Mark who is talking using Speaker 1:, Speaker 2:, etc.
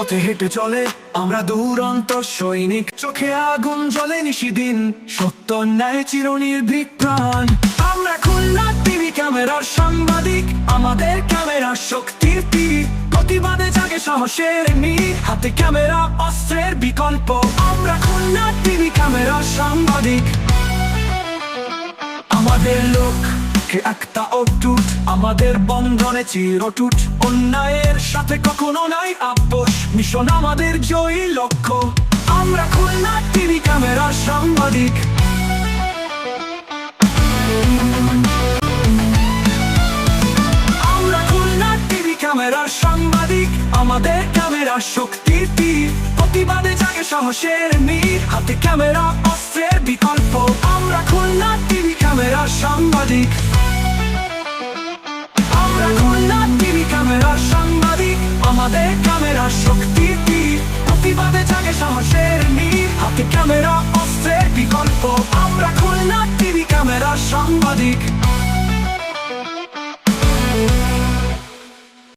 Speaker 1: পথে হেঁটে চলে, আমরা দুরন্ত সৈনিক। চোখে আগুন জ্বলে নিশিদিন সত্য ন্যায় চিরনির্ভীক প্রাণ আমরা খুলনা টিভি ক্যামেরার সাংবাদিক, আমাদের ক্যামেরা শক্তির তীর প্রতিবাদে জাগে সাহসের হাতে ক্যামেরা, অস্ত্রের বিকল্প। আমরা খুলনা টিভি ক্যামেরার সাংবাদিক। আমাদের লোক একটা অটুট আমাদের বন্ধনে চিরটুট। অন্যায়ের সাথে কখনো নাই আপোষ। মিশন আমাদের জয়ী লক্ষ্য। আমরা খুলনা টিভি ক্যামেরার সাংবাদিক। আমরা খুলনা টিভি ক্যামেরার সাংবাদিক। আমাদের ক্যামেরা শক্তির তীর। প্রতিবাদে জাগে সাহসের নীর হাতে ক্যামেরা, অস্ত্রের বিকল্প। আমরা খুলনা টিভি ক্যামেরার সাংবাদিক। সাংবাদিক আমাদের ক্যামেরা শক্তি প্রতিবাদে জাগে সাহসের নীর, হাতে ক্যামেরা, অস্ত্রের বিকল্প। আমরা খুলনা টিভি ক্যামেরা সাংবাদিক।